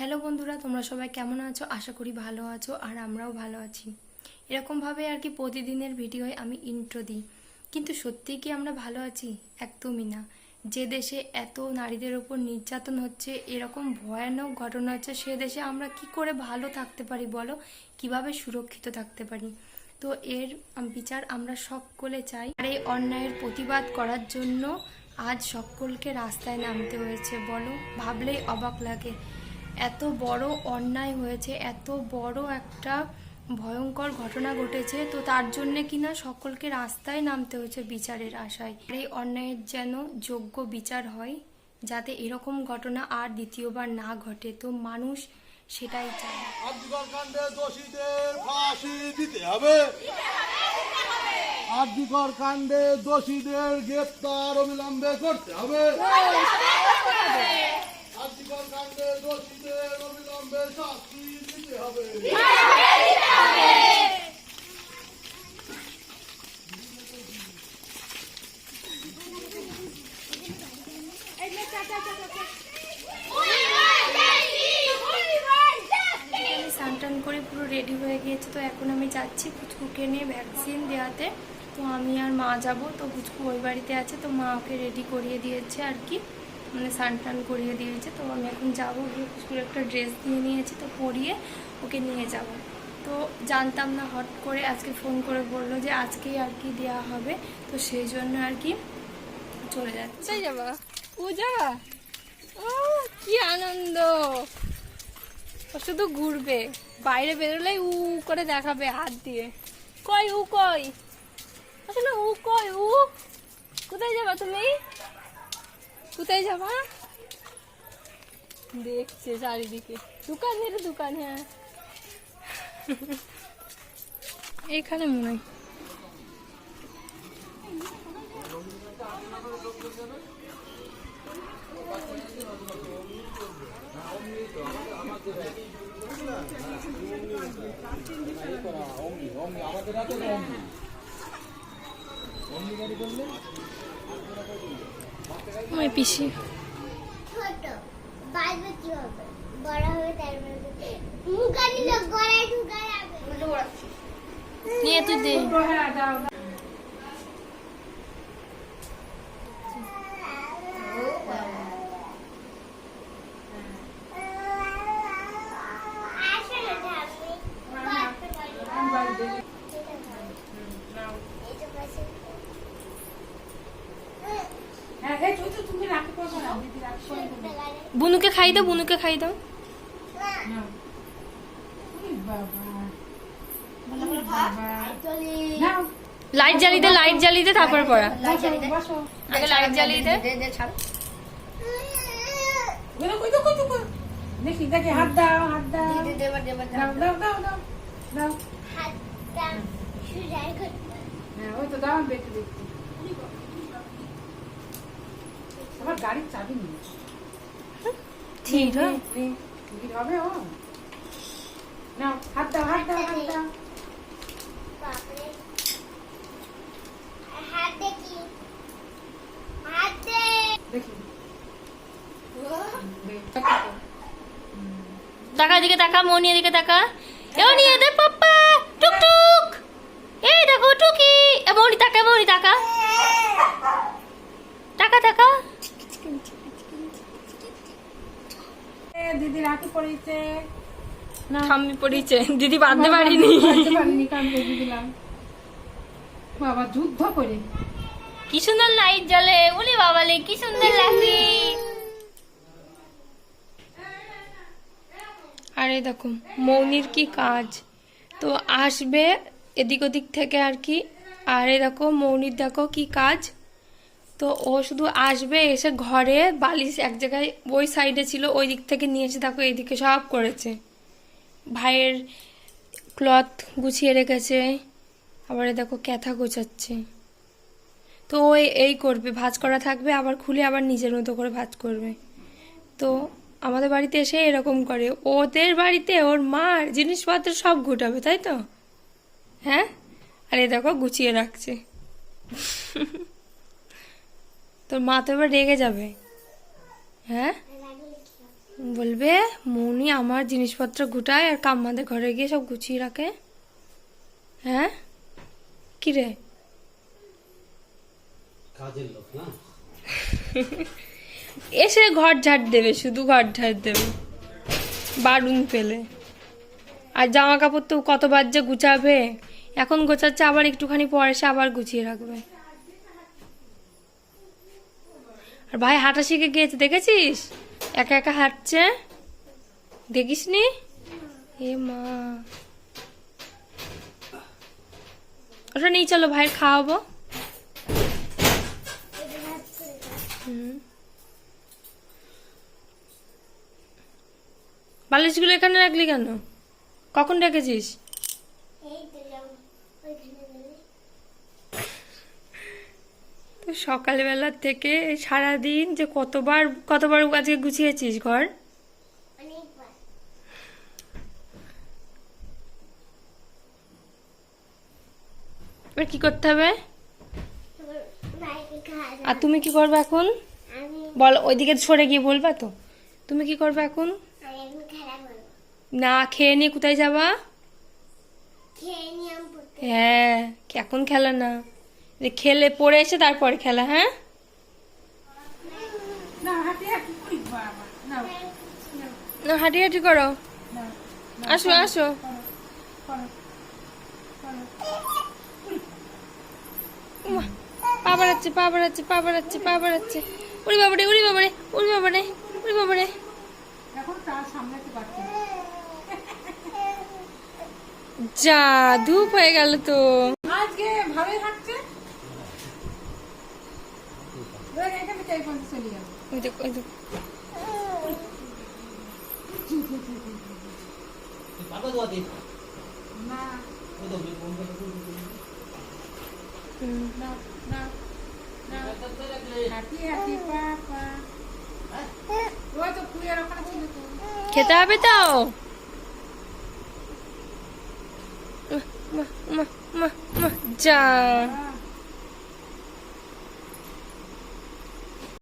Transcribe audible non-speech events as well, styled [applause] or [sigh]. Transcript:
Hello বন্ধুরা, তোমরা সবাই কেমন আছো? আশা করি ভালো আছো আর আমরাও ভালো আছি। এরকমভাবে আর কি প্রতিদিনের ভিডিওয় আমি ইন্ট্রো দিই। কিন্তু সত্যি কি আমরা ভালো আছি? একদমই না। যে দেশে এত নারীদের ওপর নির্যাতন হচ্ছে, এরকম ভয়ানক ঘটনা হচ্ছে, সে দেশে আমরা কি করে ভালো থাকতে পারি বলো? কীভাবে সুরক্ষিত থাকতে পারি? তো এর বিচার আমরা সকলে চাই। আর এই অন্যায়ের প্রতিবাদ করার জন্য আজ সকলকে রাস্তায় নামতে হয়েছে বলো। ভাবলেই অবাক লাগে। এত বড় অন্যায় হয়েছে এত বড় একটা ভয়ঙ্কর ঘটনা ঘটেছে তো তার জন্য কিনা সকলকে রাস্তায় নামতে হয়েছে বিচারের আশায়। এই অন্যায়ের যেন যোগ্য বিচার হয় যাতে এরকম ঘটনা আর দ্বিতীয়বার না ঘটে তো মানুষ সেটাই চায়। আর্যিকর কাণ্ডে দোষীদের ফাঁসি দিতে হবে। আর্যিকর কাণ্ডে দোষীদের গ্রেপ্তার অবিলম্বে করতে হবে। আর্যিকর কাণ্ডে করে পুরো রেডি হয়ে গিয়েছি, তো এখন আমি যাচ্ছি পুচকুকে নিয়ে ভ্যাকসিন দেওয়াতে। তো আমি আর মা যাব, তো পুচকু ওই বাড়িতে আছে, তো মা ওকে রেডি করিয়ে দিয়েছে আর কি। মানে স্নান টান করিয়ে দিয়েছে, তো আমি এখন যাব গিয়ে পুচকুর একটা ড্রেস দিয়ে নিয়েছি, তো পরিয়ে ওকে নিয়ে যাব। তো জানতাম না, হট করে আজকে ফোন করে বলল যে আজকেই আর কি দেওয়া হবে, তো সেই জন্য আর কি চলে যাচ্ছে। যাবা? পূজা ও, কি আনন্দ! ও শুধু ঘুরবে, বাইরে বেরোলেই উ করে দেখাবে হাত দিয়ে। কই, উ কই? আসলে উ কই, উ? কোথায় যাবা তুমি? কোথায় যাবা? দেখছে চারিদিকে। দোকান রে দোকান হ্যাঁ। এখানে মনে হয়। ওই পিসি। ছোট। বাজবে কি হবে। বড় হবে তার মধ্যে মুখা নিলে গলায় ঢুকা যাবে। নিয়ে তুই দে আসলে ঢাকবে এই তো পাশে বুনুকে খাই দাও, বুনুকে খাই দাও। লাইট জ্বালিয়ে দে, লাইট জ্বালিয়ে দে, তারপর পড়া। আগে লাইট জ্বালিয়ে দে। দেখি দেখি, হাত দাও হাত দাও। দাও দাও দাও দাও দাও। হাতটা সুজাই করতে হ্যাঁ ওই তো দাও, আমি দেখতে আমার গাড়ির চাবি নেই ভিড় হবে ও নাও হাত দাও হাত দাও হাত দাও বাপরে হাত দেখি হাত দে দেখি টাকা দিকে তাকা মনি দিকে তাকা। এও নিয়ে দে পাপ্পা টুক টুক। এই দেখো টুকি। এ মনি তাকা মনি তাকা। টাকা টাকা এ, দিদি রাখি পড়েছে না। ঠাম্মি পড়িছে দিদি বাঁধতে পারিনি। পারিনি দিলাম। বাবা যুদ্ধ করে। কি সুন্দর লাইট জ্বলে। বলি বাবালে কি সুন্দর লাগে আরে দেখো মৌনির কি কাজ? তো আসবে এদিক ওদিক থেকে আর কি। আরে দেখো মৌনির দেখো কি কাজ। তো ও শুধু আসবে, এসে ঘরে বালিশ এক জায়গায় ওই সাইডে ছিল, ওই দিক থেকে নিয়ে এসে দেখো এইদিকে সব করেছে। ভাইয়ের ক্লথ গুছিয়ে রেখেছে, আবার দেখো ক্যাথা গোছাচ্ছে। তো ও এই- করবে, ভাজ করা থাকবে, আবার খুলে আবার নিজের মতো করে ভাজ করবে। তো আমাদের বাড়িতে এসে এরকম করে, ওদের বাড়িতে ওর মার জিনিসপত্র সব গুটাবে, তাই তো? হ্যাঁ? আর এ দেখো গুছিয়ে রাখছে। তোর মা তো এবার রেগে যাবে। হ্যাঁ? বলবে মনি আমার জিনিসপত্র গুটায় আর কাম্মাদের ঘরে গিয়ে সব গুছিয়ে রাখে। হ্যাঁ? কি রে [laughs] এসে ঘর ঝাড় দেবে শুধু ঘর ঝাড় দেবে। বারুন পেলে আর জামা কাপড় তো কতবার যে গুছাবে এখন গোছাচ্ছে আবার একটুখানি পরে সে আবার গুছিয়ে রাখবে। আর ভাই হাঁটা শিখে গিয়েছে, দেখেছিস? একা একা হাঁটছে? দেখিস নি এ মা। ওটা নিয়ে চলো ভাইয়ের খাওয়াবো। বালিশগুলো এখানে রাখলি কেন? কখন রেখেছিস এই দিলাম ওইখানে দিলে সকালবেলা থেকে সারাদিন যে কতবার কতবার আজকে গুছিয়েছিস ঘর? এবার কি করতে হবে? আর তুমি কি করবে এখন? বল ওইদিকে সরে গিয়ে বলবা তো। তুমি কি করবে এখন? না খেয়ে নিয়ে কোথায় যাবা? হ্যাঁ এখন খেলা না। খেলে পড়ে এসে তারপরে খেলা হ্যাঁ? না হাঁটি হাঁটি করি আসো আসো। পা বাড়াচ্ছে পা বাড়াচ্ছে পা বাড়াচ্ছে পা বাড়াচ্ছে। উড়ি বাবারে উড়ি বাবারে উড়ি বাবারে উড়ি বাবারে। যা ধূপ হয়ে গেল তো। আজকে ভালোই হাঁটছে? ধর এখানে চাই পঞ্চাশ চলে যাবে ওই দেখো ওই দেখো পাতা দোয়া দিন না ওই তো ফোন করে হুম। না না না হাঁটি হাঁটি পা পা ওই তো ফুলের ওখানে ছিল তো খেতে হবে তো মা মা মা মা যা